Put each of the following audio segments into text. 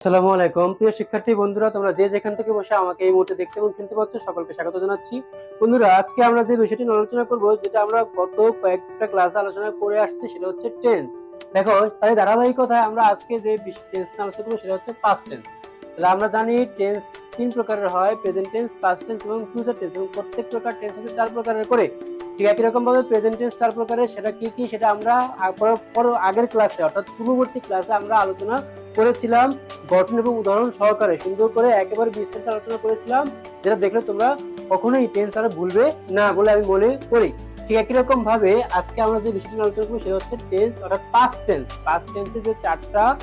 আসসালামু আলাইকুম। প্রিয় শিক্ষার্থী, বন্ধুরা, তোমরা যে যেখান থেকে বসে আমাকে এই মুহূর্তে দেখতে এবং শুনতে পাচ্ছ, সকলকে স্বাগত জানাচ্ছি। বন্ধুরা, আজকে আমরা যে বিষয়টি আলোচনা করব, যেটা আমরা গত কয়েকটা ক্লাসে আলোচনা করে আসছি, সেটা হচ্ছে টেন্স দেখো, তাই ধারাবাহিকতায় আমরা আজকে যে টেন্স আলোচনা করব, সেটা হচ্ছে পাস্ট টেন্স আমরা জানি টেন্স তিন প্রকারের হয় প্রেজেন্ট টেন্স পাস্ট টেন্স এবং ফিউচার টেন্স এবং প্রত্যেক প্রকার টেন্স হচ্ছে চার প্রকারের করে। ঠিক একই রকম ভাবে প্রেজেন্ট টেন্স চার প্রকারের সেটা কি কি সেটা আমরা পর- আগের ক্লাসে অর্থাৎ পূর্ববর্তী ক্লাসে আমরা আলোচনা করেছিলাম গঠন এবং উদাহরণ সহকারে। সুন্দর করে একেবারে বিস্তারিত আলোচনা করেছিলাম, যেটা দেখলে তোমরা কখনোই টেন্স আর ভুলবে না বলে আমি মনে করি। ঠিক একই রকম ভাবে আজকে আমরা যে বিষয়টি আলোচনা করব, সেটা হচ্ছে টেন্স অর্থাৎ পাস্ট টেন্স পাস্ট টেন্সে যে চারটা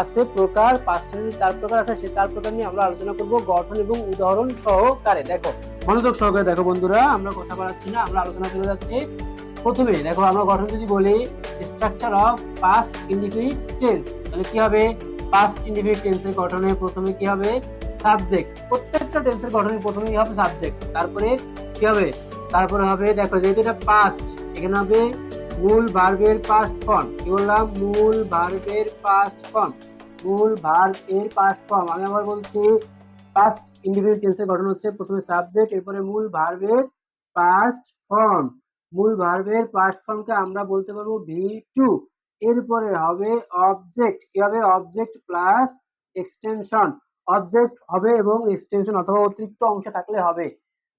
আছে প্রকার, পাঁচটা যে চার প্রকার আছে সেই চার প্রকার নিয়ে আমরা আলোচনা করব। গঠন এবং উদাহরণ সহকারে। দেখো, মনোযোগ সহকারে দেখো বন্ধুরা, আমরা কথা বলাচ্ছি না, আমরা আলোচনা করে যাচ্ছি। প্রথমে দেখো, আমরা গঠন যদি বলি structure of past indefinite tense তাহলে কি হবে? পাস্ট ইনডিফিনিট টেন্সের গঠনে প্রথমে কি হবে? সাবজেক্ট প্রত্যেকটা টেন্সের গঠনে প্রথমে কি হবে সাবজেক্ট তারপরে কি হবে? তারপরে হবে, দেখো, যেহেতু এটা পাস্ট এখানে হবে মূল ভার্বের পাস্ট ফর্ম কি বললাম? মূল ভার্বের পাস্ট ফর্ম মূল ভার্ব এর পাস্ট ফর্ম আমি আবার বলছি পাস্ট ইন্ডিফিনিট টেন্সের গঠন হচ্ছে প্রথমে সাবজেক্ট এরপরে মূল ভার্বের পাস্ট ফর্ম মূল ভার্বের পাস্ট ফর্মকে আমরা বলতে পারব ভি টু এরপরে হবে অবজেক্ট কি হবে? অবজেক্ট প্লাস এক্সটেনশন অবজেক্ট হবে এবং এক্সটেনশন অথবা অতিরিক্ত অংশ থাকলে হবে।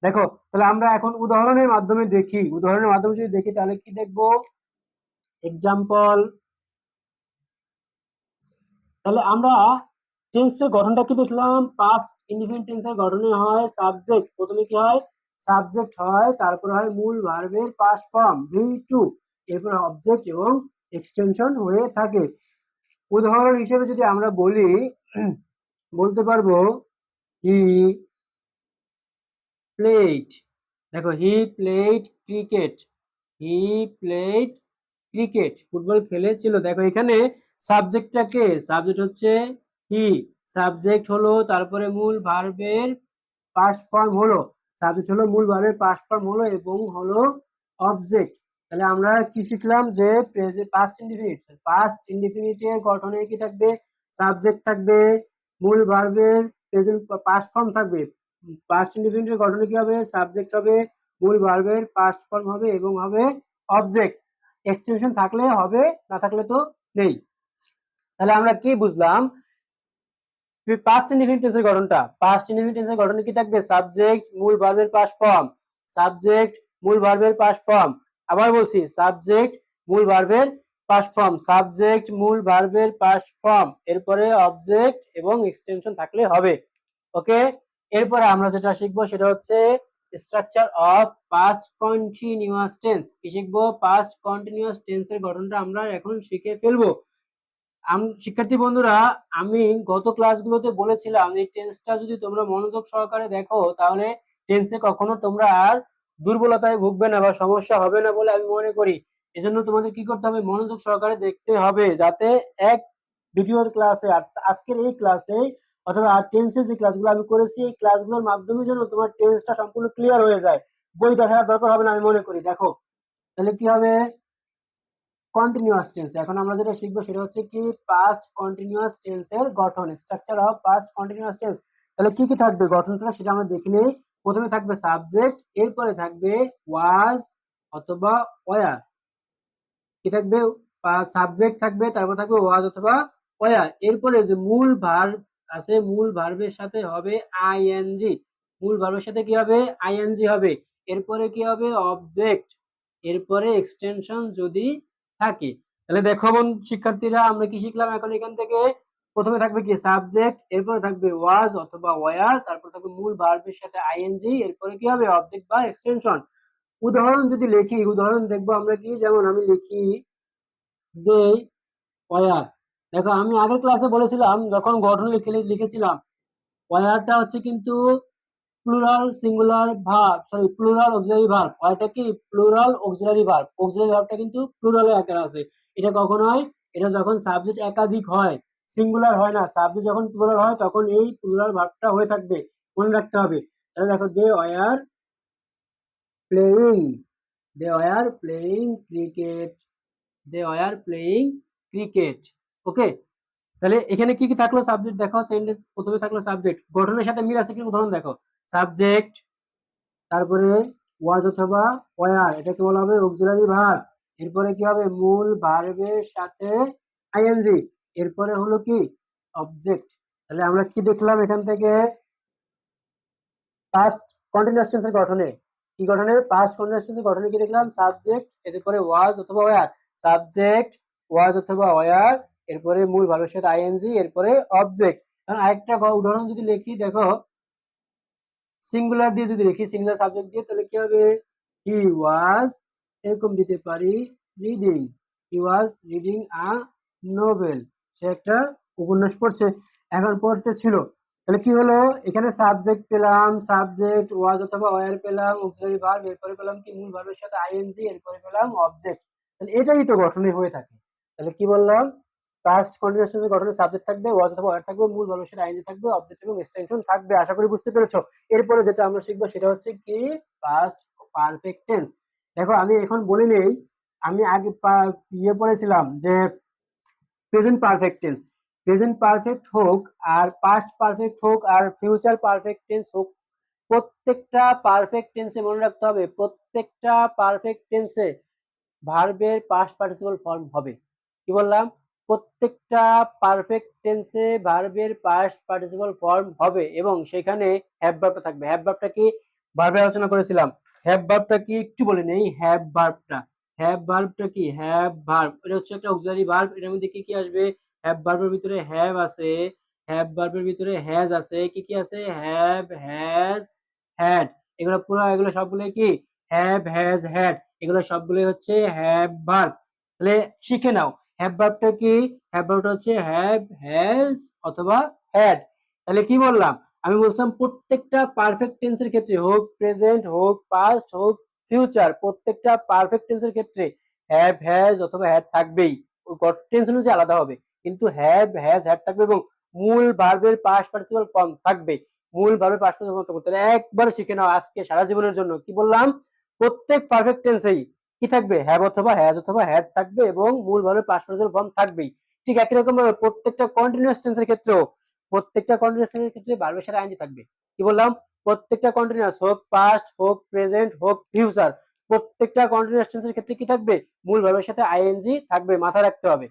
দেখো, তাহলে আমরা এখন উদাহরণের মাধ্যমে দেখি। উদাহরণের মাধ্যমে যদি দেখি, তাহলে কি দেখব? এক্সাম্পল তাহলে আমরা টেন্সের গঠনটা কি দেখলাম? পাস্ট ইনডিফিনিট টেন্সের গঠনে হয় সাবজেক্ট প্রথমে কি হয়? সাবজেক্ট হয়, তারপরে হয় মূল ভার্বের পাস্ট ফর্ম ভি টু এরপর অবজেক্ট এবং এক্সটেনশন হয়ে থাকে। উদাহরণ হিসেবে যদি আমরা বলি, বলতে পারব হি প্লেট দেখো he played cricket he played cricket football খেলেছিল। দেখো, এখানে সাবজেক্টটা কে? সাবজেক্ট হচ্ছে হি সাবজেক্ট হলো তারপরে মূল ভার্বের পাস্ট ফর্ম হলো। সাবজেক্ট হলো মূল ভার্বের পাস্ট ফর্ম হলো এবং হলো অবজেক্ট তাহলে আমরা কি শিখলাম? যে পাস্ট ইনডিফিনিট পাস্ট ইনডিফিনিটের গঠনে কি থাকবে? সাবজেক্ট থাকবে, মূল ভার্বের প্রেজেন্ট পাস্ট ফর্ম থাকবে। পাস্ট ইনডিফিনিটের গঠনে কি হবে? সাবজেক্ট হবে, মূল ভার্বের পাস্ট ফর্ম হবে এবং হবে অবজেক্ট এক্সটেনশন থাকলে হবে, না থাকলে তো নেই। তাহলে আমরা কি বুঝলাম? পাস্ট ইনডিফিনিট এর গঠনটা। পাস্ট ইনডিফিনিট এর গঠনে কি থাকবে? সাবজেক্ট মূল ভার্বের পাস্ট ফর্ম সাবজেক্ট মূল ভার্বের পাস্ট ফর্ম আবার বলছি সাবজেক্ট মূল ভার্বের পাস্ট ফর্ম সাবজেক্ট মূল ভার্বের পাস্ট ফর্ম এরপরে অবজেক্ট এবং এক্সটেনশন থাকলে হবে। ওকে এরপরে আমরা যেটা শিখব সেটা হচ্ছে structure of past continuous tense কি শিখব? পাস্ট কন্টিনিউয়াস টেন্সের গঠনটা আমরা এখন শিখে ফেলব। শিক্ষার্থী বন্ধুরা, আমি গত ক্লাসগুলোতে বলেছিলাম এই টেন্সটা যদি তোমরা মনোযোগ সহকারে দেখো, তাহলে টেন্সে কখনো তোমরা আর দুর্বলতায় ভুগবে না বা সমস্যা হবে না বলে আমি মনে করি। এজন্য তোমাদের কি করতে হবে? মনোযোগ সহকারে দেখতে হবে, যাতে এক ভিডিওর ক্লাসে আজকের এই ক্লাসে অথবা আর টেন্সের যে ক্লাসগুলো আমি করেছি, এই ক্লাসগুলোর মাধ্যমে যেন তোমার টেন্সটা সম্পূর্ণ ক্লিয়ার হয়ে যায়। বই দেখার দরকার হবে না, আমি মনে করি। দেখো, তাহলে কি হবে? কন্টিনিউয়াস টেন্স এখন আমরা যেটা শিখব সেটা হচ্ছে কি পাস্ট কন্টিনিউয়াস টেন্সের গঠন structure of past continuous tense তাহলে কি কি থাকবে গঠনটা, সেটা আমরা দেখে নেই। প্রথমে থাকবে সাবজেক্ট এরপরে থাকবে ওয়াজ অথবা ওয়ার কি থাকবে? সাবজেক্ট থাকবে, তারপর থাকবে ওয়াজ অথবা ওয়ার এরপরে যে মূল ভার্ব আছে, মূল ভার্বের সাথে হবে আইএনজি মূল ভার্বের সাথে কি হবে? আইএনজি হবে। এরপরে কি হবে? অবজেক্ট এরপরে এক্সটেনশন যদি থাকে। তাহলে দেখো শিক্ষার্থীরা, আমরা কি শিখলাম? এখন এখান থেকে প্রথমে থাকবে কি? সাবজেক্ট এরপরে থাকবে ওয়াজ অথবা ওয়ার তারপর থাকবে মূল ভার্বের সাথে আইএনজি এরপরে কি হবে? অবজেক্ট বা এক্সটেনশন উদাহরণ যদি লিখি, উদাহরণ দেখব আমরা কি? যেমন আমি লিখি দে ওয়ার দেখো, আমি আগের ক্লাসে বলেছিলাম, যখন গঠন লিখেছিলাম ওয়ারটা হচ্ছে কিন্তু plural singular verb sorry plural auxiliary verb ওয়ারটা কি? প্লুরাল অক্সিলারি ভার্ব অক্সিলারি ভার্বটা কিন্তু প্লুরালে আকারে আছে। এটা কখন হয়? এটা যখন সাবজেক্ট একাধিক হয় সিঙ্গুলার হয় না সাবজেক্ট যখন প্লুরাল হয়, তখন এই প্লুরাল ভার্বটা হয়ে থাকবে, মনে রাখতে হবে। তাহলে দেখো they were playing they were playing cricket they were playing cricket okay তাহলে এখানে কি কি থাকল? সাবজেক্ট দেখো সেন্টেন্স প্রথমে থাকল সাবজেক্ট গঠনের সাথে মিল আছে কি? উদাহরণ দেখো। সাবজেক্ট তারপরে ওয়াজ অথবা ওয়ার এটাকে বলা হবে অক্সিলারি ভার্ব এরপরে কি হবে? মূল ভার্বের সাথে আইএনজি এরপরে হলো কি? অবজেক্ট তাহলে আমরা কি দেখলাম এখান থেকে? পাস্ট কন্টিনিউয়াস টেন্সের গঠনে। কি গঠনে? পাস্ট কন্টিনিউয়াস টেন্সের গঠনে কি দেখলাম? সাবজেক্ট এরপরে ওয়াজ অথবা ওয়ার সাবজেক্ট ওয়াজ অথবা ওয়ার এরপরে মূল ভার্বের সাথে আইএনজি এরপরে অবজেক্ট কারণ আরেকটা উদাহরণ যদি লিখি, দেখো সিঙ্গুলার দিয়ে যদি লিখি সিঙ্গুলার সাবজেক্ট দিয়ে, তাহলে কি হবে? হি ওয়াজ এরকম দিতে পারি reading he was reading a novel সে একটা উপন্যাস পড়ছে। এখন পড়তে ছিল। তাহলে কি হলো? এখানে সাবজেক্ট পেলাম সাবজেক্ট ওয়াজ অথবা ওয়ার পেলাম অক্সিলারি ভার্ব এরপরে পেলাম কি? মূল ভার্বের সাথে আইএনজি এরপরে পেলাম অবজেক্ট তাহলে এটাই তো গঠনে হয়ে থাকে। তাহলে কি বললাম? পাস্ট কন্টিনিউয়াস টেন্সের গঠনে সাবজেক্ট থাকবে ওয়াজ অথবা ওয়ার থাকবে, মূল ভার্বের সাথে আইএনজি থাকবে অবজেক্ট এবং এক্সটেনশন থাকবে, আশা করি বুঝতে পেরেছ। এরপরে যেটা আমরা শিখব সেটা হচ্ছে কি? পাস্ট পারফেক্ট টেন্স দেখো, আমি এখন বলি নেই, আমি আগে ইয়ে পড়েছিলাম যে present perfect tense present perfect হোক আর পাস্ট পারফেক্ট হোক আর ফিউচার পারফেক্ট টেন্স হোক, প্রত্যেকটা পারফেক্ট টেন্সে মনে রাখতে হবে, প্রত্যেকটা পারফেক্ট টেন্সে ভার্বের পাস্ট পার্টিসিপল ফর্ম হবে। কি বললাম? প্রত্যেকটা পারফেক্ট টেন্সে ভার্বের পাস্ট পার্টিসিপল ফর্ম হবে এবং সেখানে হ্যাভ ভার্বটা থাকবে। হ্যাভ ভার্বটা কি? ভার্বে আলোচনা করেছিলাম। হ্যাভ ভার্বটা কি? একটু বলে নেই হ্যাভ ভার্বটা হ্যাভ ভার্বটা কি? হ্যাভ ভার্ব এটা হচ্ছে একটা অক্সিলারি ভার্ব এটার মধ্যে কি কি আসবে? হ্যাভ ভার্বের ভিতরে হ্যাভ আছে হ্যাভ ভার্বের ভিতরে হ্যাজ আছে। কি কি আছে? হ্যাভ হ্যাজ হ্যাড এগুলো পুরো, এগুলো সবগুলো কি? হ্যাভ হ্যাজ হ্যাড এগুলো সবগুলো হচ্ছে হ্যাভ ভার্ব তাহলে শিখে নাও। হ্যাভ ভার্বটা কি? হ্যাভ হচ্ছে হ্যাভ হ্যাজ অথবা হ্যাড তাহলে কি বললাম? আমি বলছিলাম প্রত্যেকটা পারফেক্ট টেন্সের ক্ষেত্রে, হোক প্রেজেন্ট হোক পাস্ট হোক ফিউচার প্রত্যেকটা পারফেক্ট টেন্সের ক্ষেত্রে হ্যাভ হ্যাজ অথবা হ্যাড থাকবেই। টেন্স অনুযায়ী আলাদা হবে। কিন্তু হ্যাভ হ্যাজ হ্যাড থাকবে এবং মূল ভার্বের পাস্ট পার্টিসিপাল ফর্ম থাকবে। মূল ভার্বের পাস্ট পার্টিসিপাল ফর্ম একবার শিখে নাও আজকে সারা জীবনের জন্য। কি বললাম? প্রত্যেক পারফেক্ট টেন্সেই কি থাকবে? হ্যাভ অথবা হ্যাজ অথবা হ্যাড থাকবে এবং মূল ভার্বের পাস্ট পার্টিসিপাল ফর্ম থাকবেই। ঠিক একই রকম ভাবে প্রত্যেকটা কন্টিনিউয়াস টেন্সের ক্ষেত্রেও, প্রত্যেকটা কন্টিনিউয়াস টেন্সের ক্ষেত্রে ভার্বের সাথে আইনজি থাকবে। কি বললাম? প্রত্যেকটা কন্টিনিউয়াস হোক পাস্ট হোক প্রেজেন্ট হোক ফিউচার প্রত্যেকটা কন্টিনিউয়াস টেন্সের ক্ষেত্রে কি থাকবে? মূল ভার্বের সাথে আইএনজি থাকবে মাথায় রাখতে হবে।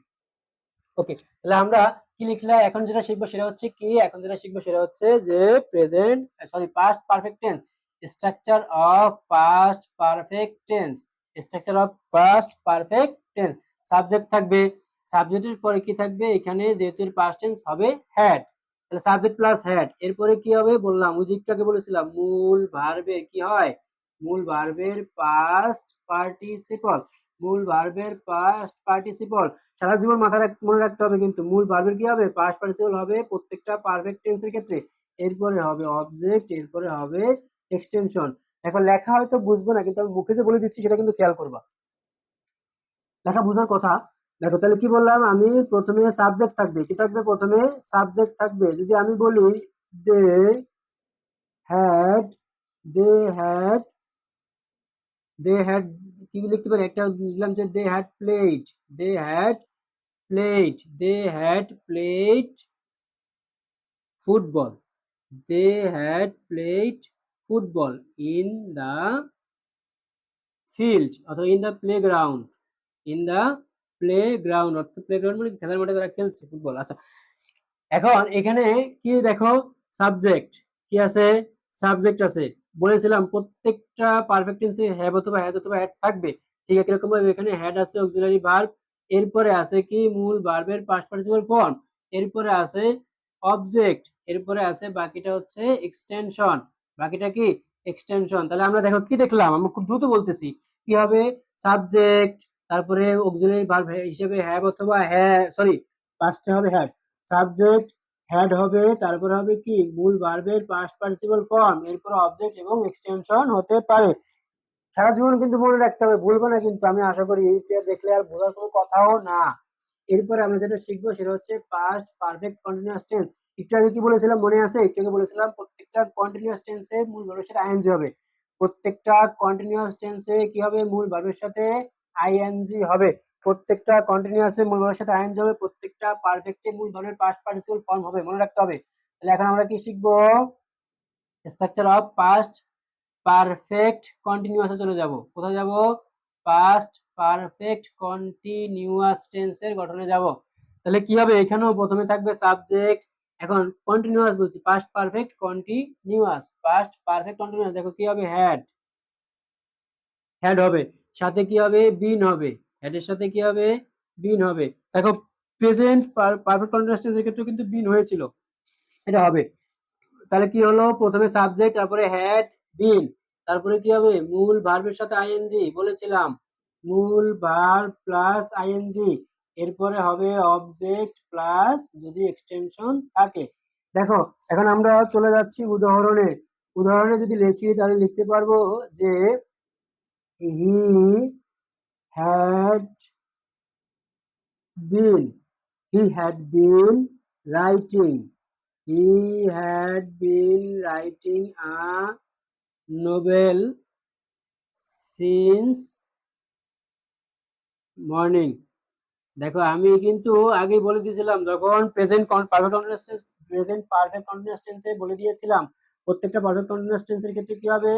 ওকে তাহলে আমরা কি লিখলাম? এখন যেটা শিখব সেটা হচ্ছে কি? এখন যেটা শিখব সেটা হচ্ছে যে present sorry past perfect tense structure of past perfect tense structure of past perfect tense subject থাকবে সাবজেক্টের পরে কি থাকবে? এখানে যেহেতু পাস্ট টেন্স হবে হ্যাড তাহলে সাবজেক্ট প্লাস হ্যাড এরপরে কি হবে? বললাম উজিকটাকে বলেছিলাম, মূল ভার্বের কি হয়? মূল ভার্বের পাস্ট পার্টিসিপল মূল ভার্বের পাস্ট পার্টিসিপল সারা জীবন মাথায় রাখ- মনে রাখতে হবে কিন্তু, মূল ভার্বের কি হবে? পাস্ট পার্টিসিপল হবে প্রত্যেকটা পারফেক্ট টেন্সের ক্ষেত্রে। এরপরে হবে অবজেক্ট এরপরে হবে এক্সটেনশন এখন লেখা হয়তো বুঝব না, কিন্তু আমি মুখে যে বলে দিচ্ছি সেটা কিন্তু খেয়াল করবা। লেখা বোঝার কথা। দেখো, তাহলে কি বললাম? আমি প্রথমে সাবজেক্ট থাকবে। কি থাকবে প্রথমে? সাবজেক্ট থাকবে। যদি আমি বলি, they had they had they had কি লিখতে পারি? একটা লিখলাম যে, they had played they had played they had played football they had played football in the field অথবা in the playground in the playground অর্থাৎ প্লে গ্রাউন্ড মানে খেলার মাঠে তারা খেলছে ফুটবল আচ্ছা। এখন এখানে কি দেখো? সাবজেক্ট, কি আছে? সাবজেক্ট আছে। বলেছিলাম প্রত্যেকটা পারফেক্ট টেন্সে হ্যাভ অথবা হ্যাজ অথবা হ্যাড থাকবে। ঠিক একই রকম ভাবে এখানে হ্যাড আছে অক্সিলারি ভার্ব এরপরে আছে কি? মূল ভার্বের পাস্ট পার্টিসিপাল ফর্ম এরপরে আছে অবজেক্ট এরপরে আছে বাকিটা হচ্ছে এক্সটেনশন বাকিটা কি? এক্সটেনশন তাহলে আমরা দেখো কি দেখলাম? আমরা খুব দ্রুত বলতেছি। কি হবে? সাবজেক্ট তারপরে অক্সিলারি ভার্ব হিসেবে হ্যাভ অথবা হ্যাঁ সরি পাস্টে হবে হ্যাড সাবজেক্ট হ্যাড হবে, তারপর হবে কি? মূল ভার্বের পাস্ট পার্টিসিপল ফর্ম এরপর অবজেক্ট এবং এক্সটেনশন হতে পারে। সারা জীবন কিন্তু মনে রাখতে হবে, ভুলবো না কিন্তু, আমি আশা করি এইটা দেখলে আর ভোলার কোনো কথাও না। এরপরে আমরা যেটা শিখব সেটা হচ্ছে পাস্ট পারফেক্ট কন্টিনিউয়াস টেন্স একটু আগে কি বলেছিলাম, মনে আছে? একটু বলেছিলাম, প্রত্যেকটা কন্টিনিউয়াস টেন্সে মূল ভার্বের সাথে আইএনজি হবে। প্রত্যেকটা কন্টিনিউয়াস টেন্সে কি হবে? মূল ভার্বের সাথে আইএনজি হবে। প্রত্যেকটা কন্টিনিউয়াসে মূল ভাবের সাথে আইএনজি হবে। প্রত্যেকটা পারফেক্টে মূল ভাবের পাস্ট পার্টিসিপল ফর্ম হবে। মনে রাখতে হবে। তাহলে এখন আমরা কি শিখব? স্ট্রাকচার অফ পাস্ট পারফেক্ট কন্টিনিউয়াসে চলে যাব। কোথায় যাব? পাস্ট পারফেক্ট কন্টিনিউয়াস টেন্সের গঠনে যাব। তাহলে কি হবে? এখানেও প্রথমে থাকবে সাবজেক্ট এখন কন্টিনিউয়াস বলছি past perfect continuous past perfect continuous দেখো কি হবে? হ্যাড হ্যাড হবে। সাথে কি হবে? বিন হবে। হ্যাডের সাথে কি হবে? বিন হবে। দেখো প্রেজেন্ট পারফেক্ট কন্টিনিউয়াস টেন্সের ক্ষেত্রে কিন্তু বিন হয়েছিল। এটা হবে। তাহলে কি হলো? প্রথমে সাবজেক্ট তারপরে হ্যাড বিন তারপরে কি হবে? মূল ভার্বের সাথে আইএনজি বলেছিলাম। মূল ভার্ব প্লাস আইএনজি এরপরে হবে অবজেক্ট প্লাস যদি এক্সটেনশন থাকে। দেখো, এখন আমরা চলে যাচ্ছি উদাহরণে। উদাহরণে যদি লিখি, তাহলে লিখতে পারব যে he had been he had been writing he had been writing a novel since morning দেখো, আমি কিন্তু আগে বলে দিয়েছিলাম, যখন present perfect continuous present perfect continuous টেন্সে বলে দিয়েছিলাম, প্রত্যেকটা পারফেক্ট কন্টিনিউয়াস টেন্সের ক্ষেত্রে কি হবে?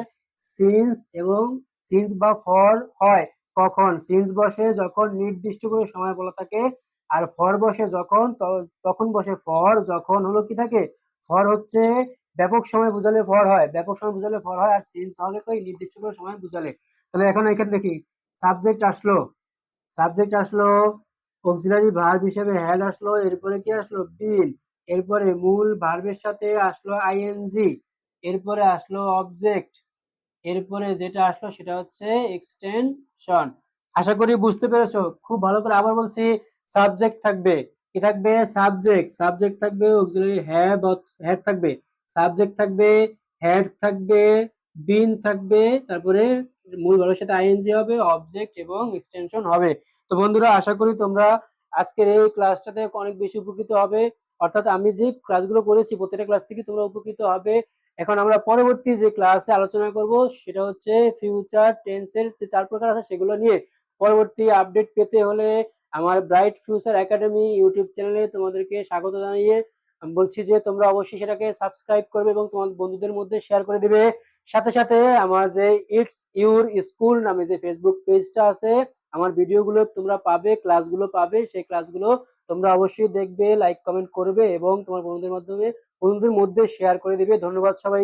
সিন্স এবং সিন্স বা ফর হয়। কখন? সিন্স বসে যখন নির্দিষ্ট করে সময় বলা থাকে, আর ফর বসে যখন তখন বসে ফর যখন হলো কি থাকে? ফর হচ্ছে ব্যাপক সময় বুঝালে ফর হয়। ব্যাপক সময় বুঝালে ফর হয়, আর সিন্স হবে কই? নির্দিষ্ট করে সময় বুঝালে। তাহলে এখন এখানে দেখি সাবজেক্ট আসলো। সাবজেক্ট আসলো অক্সিলারি ভার্ব হিসেবে হ্যাড আসলো, এরপরে কি আসলো? বিন এরপরে মূল ভার্বের সাথে আসলো আইএনজি এরপরে আসলো অবজেক্ট এরপরে যেটা আসলো সেটা হচ্ছে এক্সটেনশন আশা করি বুঝতে পেরেছ? খুব ভালো করে আবার বলছি সাবজেক্ট থাকবে। কি থাকবে? সাবজেক্ট সাবজেক্ট থাকবে অক্সিলারি হ্যাভ হ্যাড থাকবে। সাবজেক্ট থাকবে হেড থাকবে বিন থাকবে, তারপরে মূল ভাবের সাথে আইএনজি হবে অবজেক্ট এবং এক্সটেনশন হবে। তো বন্ধুরা, আশা করি তোমরা আজকের এই ক্লাসটাতে অনেক বেশি উপকৃত হবে। অর্থাৎ আমি যে ক্লাসগুলো করেছি, প্রত্যেকটা ক্লাস থেকে তোমরা উপকৃত হবে। এখন আমরা পরবর্তী যে ক্লাসে আলোচনা করব, সেটা হচ্ছে ফিউচার টেন্সের যে চার প্রকার আছে, সেগুলো নিয়ে। পরবর্তী আপডেট পেতে হলে আমার ব্রাইট ফিউচার একাডেমি ইউটিউব চ্যানেলে তোমাদেরকে স্বাগত জানিয়ে বলছি যে তোমরা অবশ্যই সেটাকে সাবস্ক্রাইব করবে এবং তোমার বন্ধুদের মধ্যে শেয়ার করে দিবে। সাথে সাথে আমার যে ইটস ইউর স্কুল নামে যে ফেসবুক পেজটা আছে, আমার ভিডিওগুলো তোমরা পাবে ক্লাসগুলো পাবে, সেই ক্লাসগুলো তোমরা অবশ্যই দেখবে লাইক কমেন্ট করবে এবং তোমার বন্ধুদের মাধ্যমে বন্ধুদের মধ্যে শেয়ার করে দিবে। ধন্যবাদ সবাই